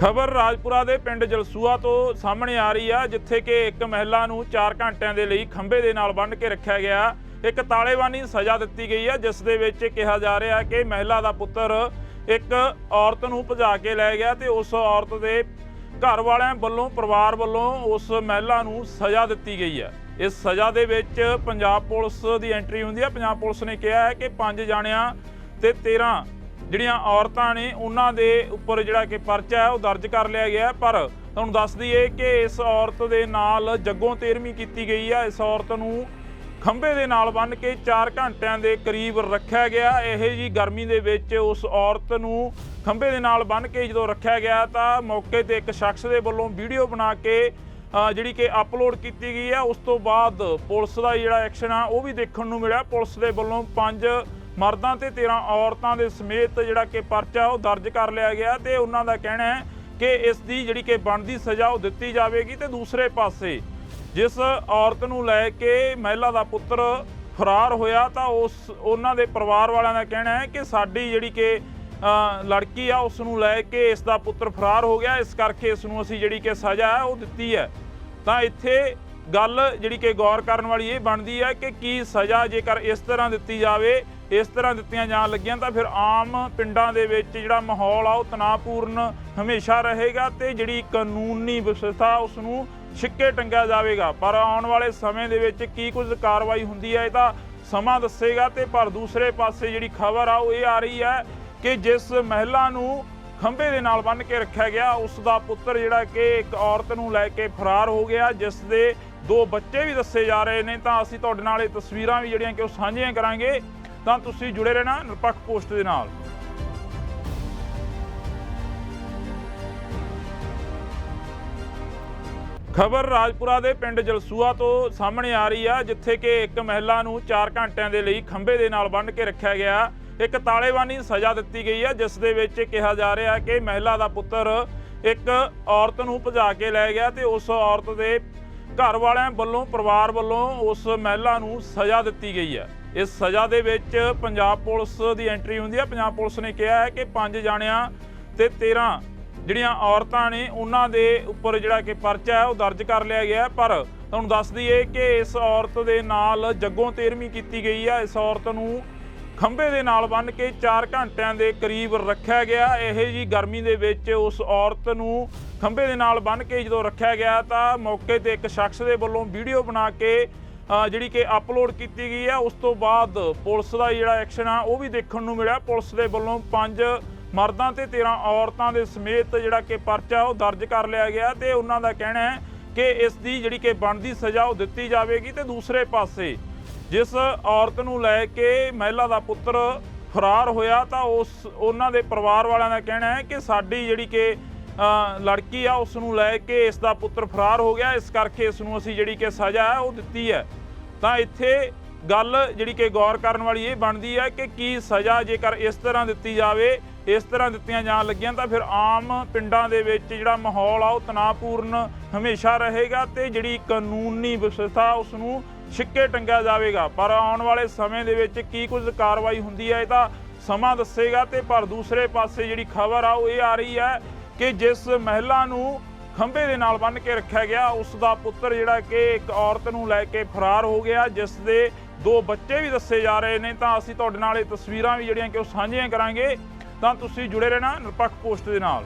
ਖਬਰ ਰਾਜਪੁਰਾ ਦੇ ਪਿੰਡ ਜਲਸੂਆ ਤੋਂ ਸਾਹਮਣੇ ਆ ਰਹੀ ਆ, ਜਿੱਥੇ ਕਿ ਇੱਕ ਮਹਿਲਾ ਨੂੰ 4 ਘੰਟਿਆਂ ਦੇ ਲਈ ਖੰਭੇ ਦੇ ਨਾਲ ਬੰਨ੍ਹ ਕੇ ਰੱਖਿਆ ਗਿਆ। ਇੱਕ ਤਾਲੇਬਾਨੀ ਸਜ਼ਾ ਦਿੱਤੀ ਗਈ ਹੈ ਜਿਸ ਦੇ ਵਿੱਚ ਕਿਹਾ ਜਾ ਰਿਹਾ ਕਿ ਮਹਿਲਾ ਦਾ ਪੁੱਤਰ ਇੱਕ ਔਰਤ ਨੂੰ ਭਜਾ ਕੇ ਲੈ ਗਿਆ ਤੇ ਉਸ ਔਰਤ ਦੇ ਘਰ ਵਾਲਿਆਂ ਵੱਲੋਂ, ਪਰਿਵਾਰ ਵੱਲੋਂ ਉਸ ਮਹਿਲਾ ਨੂੰ ਸਜ਼ਾ ਦਿੱਤੀ ਗਈ ਹੈ ਇਸ ਸਜ਼ਾ ਦੇ ਵਿੱਚ ਪੰਜਾਬ ਪੁਲਿਸ ਦੀ ਐਂਟਰੀ ਹੁੰਦੀ ਹੈ ਪੰਜਾਬ ਪੁਲਿਸ ਨੇ ਕਿਹਾ ਹੈ ਕਿ ਪੰਜ ਜਾਣਿਆਂ ਤੇ 13 ਜਿਹੜੀਆਂ ਔਰਤਾਂ ਨੇ ਉਹਨਾਂ ਦੇ ਉੱਪਰ ਜਿਹੜਾ ਕਿ ਪਰਚਾ ਹੈ ਉਹ ਦਰਜ ਕਰ ਲਿਆ ਗਿਆ ਪਰ ਤੁਹਾਨੂੰ ਦੱਸ ਦਈਏ ਕਿ ਇਸ ਔਰਤ ਦੇ ਨਾਲ ਜੱਗੋਂ ਤੇਰਵੀਂ ਕੀਤੀ ਗਈ ਹੈ ਇਸ ਔਰਤ ਨੂੰ ਖੰਭੇ ਦੇ ਨਾਲ ਬੰਨ੍ਹ ਕੇ 4 ਘੰਟਿਆਂ ਦੇ ਕਰੀਬ ਰੱਖਿਆ ਗਿਆ। ਇਹ ਜੀ ਗਰਮੀ ਦੇ ਵਿੱਚ ਉਸ ਔਰਤ ਨੂੰ ਖੰਭੇ ਦੇ ਨਾਲ ਬੰਨ੍ਹ ਕੇ ਜਦੋਂ ਰੱਖਿਆ ਗਿਆ ਤਾਂ ਮੌਕੇ ਤੇ ਇੱਕ ਸ਼ਖਸ ਦੇ ਵੱਲੋਂ ਵੀਡੀਓ ਬਣਾ ਕੇ ਜਿਹੜੀ ਕਿ ਅਪਲੋਡ ਕੀਤੀ ਗਈ ਹੈ ਉਸ ਤੋਂ ਬਾਅਦ ਪੁਲਿਸ ਦਾ ਜਿਹੜਾ ਐਕਸ਼ਨ ਆ, ਉਹ ਵੀ ਦੇਖਣ ਨੂੰ ਮਿਲਿਆ। ਪੁਲਿਸ ਦੇ ਵੱਲੋਂ ਪੰਜ ਮਰਦਾਂ ਤੇ 13 ਔਰਤਾਂ ਦੇ ਸਮੇਤ ਜਿਹੜਾ ਕਿ ਪਰਚਾ ਉਹ ਦਰਜ ਕਰ ਲਿਆ ਗਿਆ ਤੇ ਉਹਨਾਂ ਦਾ ਕਹਿਣਾ ਹੈ ਕਿ ਇਸ ਦੀ ਜਿਹੜੀ ਕਿ ਬਣਦੀ ਸਜ਼ਾ ਉਹ ਦਿੱਤੀ ਜਾਵੇਗੀ ਤੇ ਦੂਸਰੇ ਪਾਸੇ ਜਿਸ ਔਰਤ ਨੂੰ ਲੈ ਕੇ ਮਹਿਲਾ ਦਾ ਪੁੱਤਰ ਫਰਾਰ ਹੋਇਆ ਤਾਂ ਉਸ ਉਹਨਾਂ ਦੇ ਪਰਿਵਾਰ ਵਾਲਿਆਂ ਦਾ ਕਹਿਣਾ ਹੈ ਕਿ ਸਾਡੀ ਜਿਹੜੀ ਕਿ ਲੜਕੀ ਆ, ਉਸ ਨੂੰ ਲੈ ਕੇ ਇਸ ਦਾ ਪੁੱਤਰ ਫਰਾਰ ਹੋ ਗਿਆ। ਇਸ ਕਰਕੇ ਇਸ ਨੂੰ ਅਸੀਂ ਜਿਹੜੀ ਕਿ ਸਜ਼ਾ ਹੈ ਉਹ ਦਿੱਤੀ ਹੈ। ਤਾਂ ਇੱਥੇ ਗੱਲ ਜਿਹੜੀ ਕਿ ਗੌਰ ਕਰਨ ਵਾਲੀ ਇਹ ਬਣਦੀ ਹੈ ਕਿ ਕੀ ਸਜ਼ਾ ਜੇਕਰ ਇਸ ਤਰ੍ਹਾਂ ਦਿੱਤੀ ਜਾਵੇ ਇਸ ਤਰ੍ਹਾਂ ਦਿੱਤੀਆਂ ਜਾਣ ਲੱਗੀਆਂ ਤਾਂ ਫਿਰ ਆਮ ਪਿੰਡਾਂ ਦੇ ਵਿੱਚ ਜਿਹੜਾ ਮਾਹੌਲ ਆ ਉਹ ਤਣਾਅਪੂਰਨ ਹਮੇਸ਼ਾ ਰਹੇਗਾ ਤੇ ਜਿਹੜੀ ਕਾਨੂੰਨੀ ਵਿਵਸਥਾ ਉਸ ਨੂੰ ਛਿੱਕੇ ਟੰਗਿਆ ਜਾਵੇਗਾ। ਪਰ ਆਉਣ ਵਾਲੇ ਸਮੇਂ ਦੇ ਵਿੱਚ ਕੀ ਕੁਝ ਕਾਰਵਾਈ ਹੁੰਦੀ ਹੈ ਇਹ ਤਾਂ ਸਮਾਂ ਦੱਸੇਗਾ ਤੇ ਪਰ ਦੂਸਰੇ ਪਾਸੇ ਜਿਹੜੀ ਖਬਰ ਆ ਉਹ ਇਹ ਆ ਰਹੀ ਹੈ ਕਿ ਜਿਸ ਮਹਿਲਾ ਨੂੰ ਖੰਭੇ ਦੇ ਨਾਲ ਬੰਨ੍ਹ ਕੇ ਰੱਖਿਆ ਗਿਆ, ਉਸ ਦਾ ਪੁੱਤਰ ਜਿਹੜਾ ਕਿ ਇੱਕ ਔਰਤ ਨੂੰ ਲੈ ਕੇ ਫਰਾਰ ਹੋ ਗਿਆ, ਜਿਸ ਦੇ ਦੋ ਬੱਚੇ ਵੀ ਦੱਸੇ ਜਾ ਰਹੇ ਨੇ ਤਾਂ ਅਸੀਂ ਤੁਹਾਡੇ ਨਾਲ ਇਹ ਤਸਵੀਰਾਂ ਵੀ ਜਿਹੜੀਆਂ ਕਿ ਉਹ ਸਾਂਝੀਆਂ ਕਰਾਂਗੇ। ਤਾਂ ਤੁਸੀਂ ਜੁੜੇ ਰਹਿਣਾ ਨਿਰਪੱਖ ਪੋਸਟ ਦੇ ਨਾਲ। ਖਬਰ ਰਾਜਪੁਰਾ ਦੇ ਪਿੰਡ ਜਲਸੂਆ ਤੋਂ ਸਾਹਮਣੇ ਆ ਰਹੀ ਆ, ਜਿੱਥੇ ਕਿ ਇੱਕ ਮਹਿਲਾ ਨੂੰ 4 ਘੰਟਿਆਂ ਦੇ ਲਈ ਖੰਭੇ ਦੇ ਨਾਲ ਬੰਨ੍ਹ ਕੇ ਰੱਖਿਆ ਗਿਆ। ਇੱਕ ਤਾਲੇਬਾਨੀ ਸਜ਼ਾ ਦਿੱਤੀ ਗਈ ਹੈ ਜਿਸ ਦੇ ਵਿੱਚ ਕਿਹਾ ਜਾ ਰਿਹਾ ਕਿ ਮਹਿਲਾ ਦਾ ਪੁੱਤਰ ਇੱਕ ਔਰਤ ਨੂੰ ਭਜਾ ਕੇ ਲੈ ਗਿਆ ਤੇ ਉਸ ਔਰਤ ਦੇ ਘਰ ਵਾਲਿਆਂ ਵੱਲੋਂ, ਪਰਿਵਾਰ ਵੱਲੋਂ ਉਸ ਮਹਿਲਾ ਨੂੰ ਸਜ਼ਾ ਦਿੱਤੀ ਗਈ ਹੈ। ਇਸ ਸਜ਼ਾ ਦੇ ਵਿੱਚ ਪੰਜਾਬ ਪੁਲਿਸ ਦੀ ਐਂਟਰੀ ਹੁੰਦੀ ਹੈ। ਪੰਜਾਬ ਪੁਲਿਸ ਨੇ ਕਿਹਾ ਹੈ ਕਿ ਪੰਜ ਜਾਣਿਆਂ ਤੇ 13 ਜਿਹੜੀਆਂ ਔਰਤਾਂ ਨੇ, ਉਹਨਾਂ ਦੇ ਉੱਪਰ ਜਿਹੜਾ ਕਿ ਪਰਚਾ ਹੈ, ਉਹ ਦਰਜ ਕਰ ਲਿਆ ਗਿਆ ਪਰ ਤੁਹਾਨੂੰ ਦੱਸ ਦਈਏ ਕਿ ਇਸ ਔਰਤ ਦੇ ਨਾਲ ਜੱਗੋਂ ਤੇਰਵੀਂ ਕੀਤੀ ਗਈ ਹੈ। ਇਸ ਔਰਤ ਨੂੰ ਖੰਭੇ ਦੇ ਨਾਲ ਬੰਨ੍ਹ ਕੇ 4 ਘੰਟਿਆਂ ਦੇ ਕਰੀਬ ਰੱਖਿਆ ਗਿਆ। ਇਹ ਜੀ ਗਰਮੀ ਦੇ ਵਿੱਚ ਉਸ ਔਰਤ ਨੂੰ ਖੰਭੇ ਦੇ ਨਾਲ ਬੰਨ੍ਹ ਕੇ ਜਦੋਂ ਰੱਖਿਆ ਗਿਆ ਤਾਂ ਮੌਕੇ ਤੇ ਇੱਕ ਸ਼ਖਸ ਦੇ ਵੱਲੋਂ ਵੀਡੀਓ ਬਣਾ ਕੇ ਜਿਹੜੀ ਕਿ ਅਪਲੋਡ ਕੀਤੀ ਗਈ ਹੈ। ਉਸ ਤੋਂ ਬਾਅਦ ਪੁਲਿਸ ਦਾ ਜਿਹੜਾ ਐਕਸ਼ਨ ਆ, ਉਹ ਵੀ ਦੇਖਣ ਨੂੰ ਮਿਲਿਆ। ਪੁਲਿਸ ਦੇ ਵੱਲੋਂ ਪੰਜ ਮਰਦਾਂ ਤੇ 13 ਔਰਤਾਂ ਦੇ ਸਮੇਤ ਜਿਹੜਾ ਕਿ ਪਰਚਾ ਉਹ ਦਰਜ ਕਰ ਲਿਆ ਗਿਆ ਤੇ ਉਹਨਾਂ ਦਾ ਕਹਿਣਾ ਹੈ ਕਿ ਇਸ ਦੀ ਜਿਹੜੀ ਕਿ ਬਣਦੀ ਸਜ਼ਾ ਉਹ ਦਿੱਤੀ ਜਾਵੇਗੀ ਤੇ ਦੂਸਰੇ ਪਾਸੇ ਜਿਸ ਔਰਤ ਨੂੰ ਲੈ ਕੇ ਮਹਿਲਾ ਦਾ ਪੁੱਤਰ ਫਰਾਰ ਹੋਇਆ, ਤਾਂ ਉਸ, ਉਹਨਾਂ ਦੇ ਪਰਿਵਾਰ ਵਾਲਿਆਂ ਦਾ ਕਹਿਣਾ ਹੈ ਕਿ ਸਾਡੀ ਜਿਹੜੀ ਕਿ ਲੜਕੀ ਆ ਉਸ ਨੂੰ ਲੈ ਕੇ ਇਸ ਦਾ ਪੁੱਤਰ ਫਰਾਰ ਹੋ ਗਿਆ। ਇਸ ਕਰਕੇ ਇਸ ਨੂੰ ਅਸੀਂ ਜਿਹੜੀ ਕਿ ਸਜ਼ਾ ਹੈ, ਉਹ ਦਿੱਤੀ ਹੈ। ਤਾਂ ਇੱਥੇ ਗੱਲ ਜਿਹੜੀ ਕਿ ਗੌਰ ਕਰਨ ਵਾਲੀ ਇਹ ਬਣਦੀ ਹੈ ਕਿ ਕੀ ਸਜ਼ਾ ਜੇਕਰ ਇਸ ਤਰ੍ਹਾਂ ਦਿੱਤੀ ਜਾਵੇ, ਇਸ ਤਰ੍ਹਾਂ ਦਿੱਤੀਆਂ ਜਾਣ ਲੱਗੀਆਂ, ਤਾਂ ਫਿਰ ਆਮ ਪਿੰਡਾਂ ਦੇ ਵਿੱਚ ਜਿਹੜਾ ਮਾਹੌਲ ਆ, ਉਹ ਤਣਾਅਪੂਰਨ ਹਮੇਸ਼ਾ ਰਹੇਗਾ ਤੇ ਜਿਹੜੀ ਕਾਨੂੰਨੀ ਵਿਵਸਥਾ ਉਸ ਨੂੰ ਛਿੱਕੇ ਟੰਗਿਆ ਜਾਵੇਗਾ। ਪਰ ਆਉਣ ਵਾਲੇ ਸਮੇਂ ਦੇ ਵਿੱਚ ਕੀ ਕੁਝ ਕਾਰਵਾਈ ਹੁੰਦੀ ਹੈ ਇਹ ਤਾਂ ਸਮਾਂ ਦੱਸੇਗਾ ਤੇ ਪਰ ਦੂਸਰੇ ਪਾਸੇ ਜਿਹੜੀ ਖਬਰ ਆ, ਉਹ ਇਹ ਆ ਰਹੀ ਹੈ ਕਿ ਜਿਸ ਮਹਿਲਾ ਨੂੰ ਖੰਭੇ ਦੇ ਨਾਲ ਬੰਨ੍ਹ ਕੇ ਰੱਖਿਆ ਗਿਆ, ਉਸ ਦਾ ਪੁੱਤਰ ਜਿਹੜਾ ਕਿ ਇੱਕ ਔਰਤ ਨੂੰ ਲੈ ਕੇ ਫਰਾਰ ਹੋ ਗਿਆ, ਜਿਸ ਦੇ ਦੋ ਬੱਚੇ ਵੀ ਦੱਸੇ ਜਾ ਰਹੇ ਨੇ। ਤਾਂ ਅਸੀਂ ਤੁਹਾਡੇ ਨਾਲ ਇਹ ਤਸਵੀਰਾਂ ਵੀ ਜਿਹੜੀਆਂ ਕਿ ਉਹ ਸਾਂਝੀਆਂ ਕਰਾਂਗੇ। ਤਾਂ ਤੁਸੀਂ ਜੁੜੇ ਰਹਿਣਾ ਨਿਰਪੱਖ ਪੋਸਟ ਦੇ ਨਾਲ।